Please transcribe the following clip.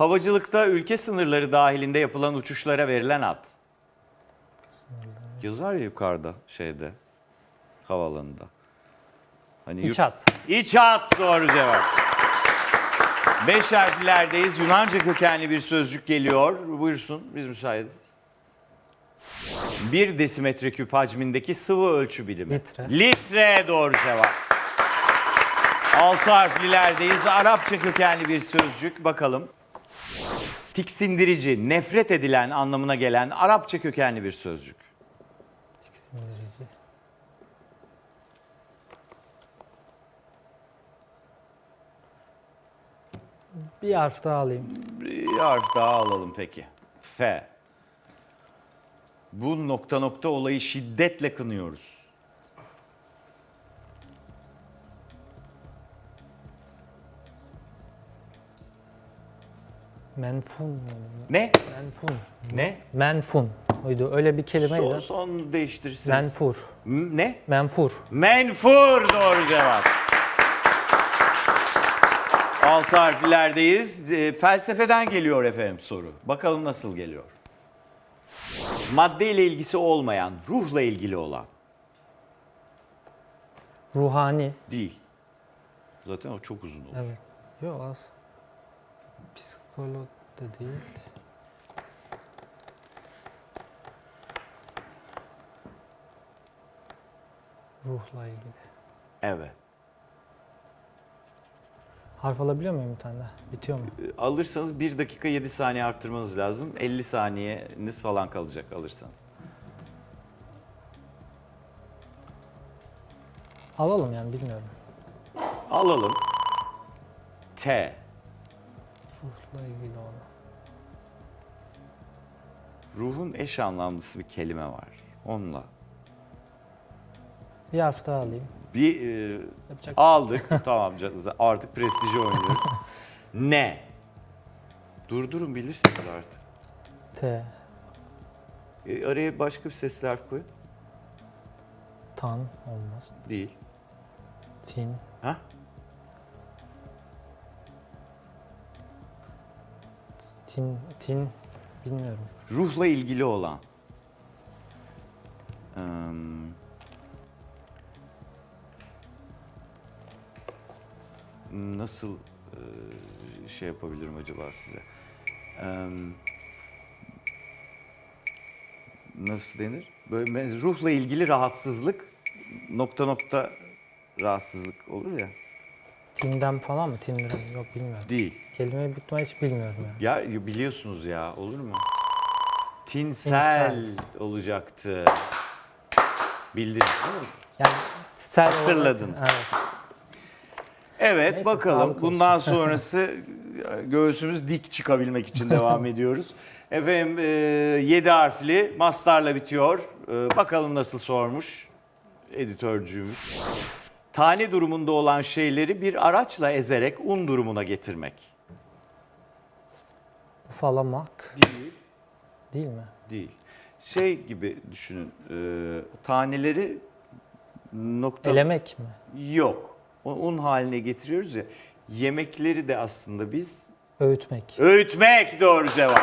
Havacılıkta ülke sınırları dahilinde yapılan uçuşlara verilen ad. Yazar ya yukarıda şeyde havaalanında. Hani İç hat. İç hat doğru cevap. Beş harflerdeyiz. Yunanca kökenli bir sözcük geliyor. Buyursun biz ederiz. Bir desimetre küp hacmindeki sıvı ölçü birimi. Litre. Litre doğru cevap. Altı harflilerdeyiz. Arapça kökenli bir sözcük. Bakalım. Tiksindirici, nefret edilen anlamına gelen Arapça kökenli bir sözcük. Tiksindirici. Bir harf daha alayım. Bir harf daha alalım peki. F. Bu nokta nokta olayı şiddetle kınıyoruz. Menfun. Ne? Menfun. Ne? Menfun. Oydu. Öyle bir kelimeydi. Son, son değiştirirsiniz. Menfur. M- ne? Menfur. Menfur doğru cevap. Altı harflerdeyiz. E, felsefeden geliyor efendim soru. Bakalım nasıl geliyor. Madde ile ilgisi olmayan, ruhla ilgili olan Ruhani. değil. Zaten o çok uzun olur. Evet. Yok az. Psikolog da değil. Ruhla ilgili. Evet. Harf alabiliyor muyum bir tane daha? Bitiyor mu? E, Alırsanız 1 dakika 7 saniye arttırmanız lazım. 50 saniyeniz falan kalacak alırsanız. Alalım yani bilmiyorum. Alalım. T. Ruhla ilgili olan. Ruhun eş anlamlısı bir kelime var. Onunla. Bir harf daha alayım. Bir e, Yapacak aldık. tamam canım. Artık prestiji oynuyoruz. ne? Durdurun bilirsiniz artık. T. E, araya başka bir sesli harf koy. Tan olmaz. Değil. Tin. Ha? Tin. Tin. Bilmiyorum. Ruhla ilgili olan. Eee, nasıl şey yapabilirim acaba size? Eee, nasıl denir? Böyle ruhla ilgili rahatsızlık nokta nokta rahatsızlık olur ya. Tindem falan mı? Tindirem. Yok bilmiyorum. Değil. Kelimeyi büyük ihtimalle hiç bilmiyorum yani. Ya biliyorsunuz ya olur mu? Tinsel, olacaktı. Bildiniz değil mi? Yani sel olarak- Hatırladınız. Evet. Evet Neyse, bakalım. sağlık. Bundan sonrası göğsümüz dik çıkabilmek için devam ediyoruz. Efendim 7 harfli mastarla bitiyor. E, bakalım nasıl sormuş editörcüğümüz. Tane durumunda olan şeyleri bir araçla ezerek un durumuna getirmek. Ufalamak. Değil. Değil mi? Değil. Şey gibi düşünün. e, taneleri nokta Elemek mi? yok. O- Un haline getiriyoruz ya. Yemekleri de aslında biz Öğütmek. öğütmek doğru cevap.